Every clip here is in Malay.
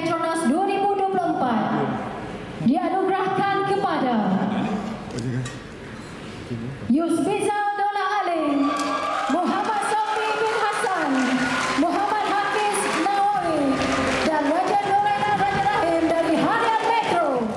Petronas 2024 dianugerahkan kepada Yusbiza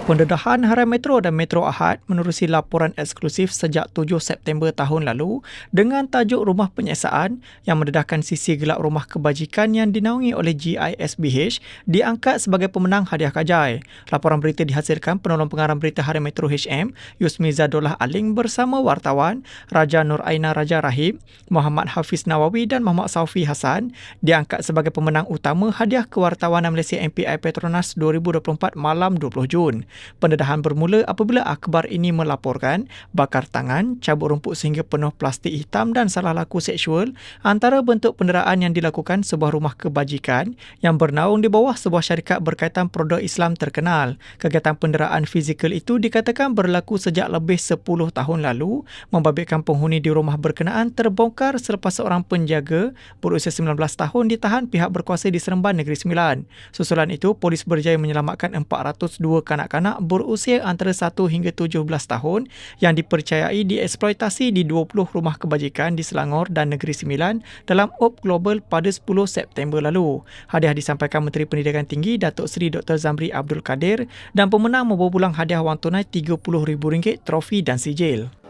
Pendedahan Harian Metro dan Metro Ahad menerusi laporan eksklusif sejak 7 September tahun lalu dengan tajuk Rumah Penyiasaan yang mendedahkan sisi gelap rumah kebajikan yang dinaungi oleh GISBH diangkat sebagai pemenang hadiah kajai. Laporan berita dihasilkan penolong pengarah berita Harian Metro HM Yusmi Zadullah Aling bersama wartawan Raja Nur Aina Raja Rahim, Muhammad Hafiz Nawawi dan Muhammad Saufi Hassan diangkat sebagai pemenang utama hadiah kewartawanan Malaysia MPI Petronas 2024 malam 20 Jun. Pendedahan bermula apabila akhbar ini melaporkan bakar tangan, cabut rumput sehingga penuh plastik hitam dan salah laku seksual antara bentuk penderaan yang dilakukan sebuah rumah kebajikan yang bernaung di bawah sebuah syarikat berkaitan produk Islam terkenal. Kegiatan penderaan fizikal itu dikatakan berlaku sejak lebih 10 tahun lalu membabitkan penghuni di rumah berkenaan terbongkar selepas seorang penjaga berusia 19 tahun ditahan pihak berkuasa di Seremban Negeri Sembilan. Susulan itu, polis berjaya menyelamatkan 402 kanak-kanak berusia antara 1 hingga 17 tahun yang dipercayai dieksploitasi di 20 rumah kebajikan di Selangor dan Negeri Sembilan dalam OP Global pada 10 September lalu. Hadiah disampaikan Menteri Pendidikan Tinggi Datuk Seri Dr. Zamri Abdul Kadir dan pemenang membawa pulang hadiah wang tunai RM30,000, trofi dan sijil.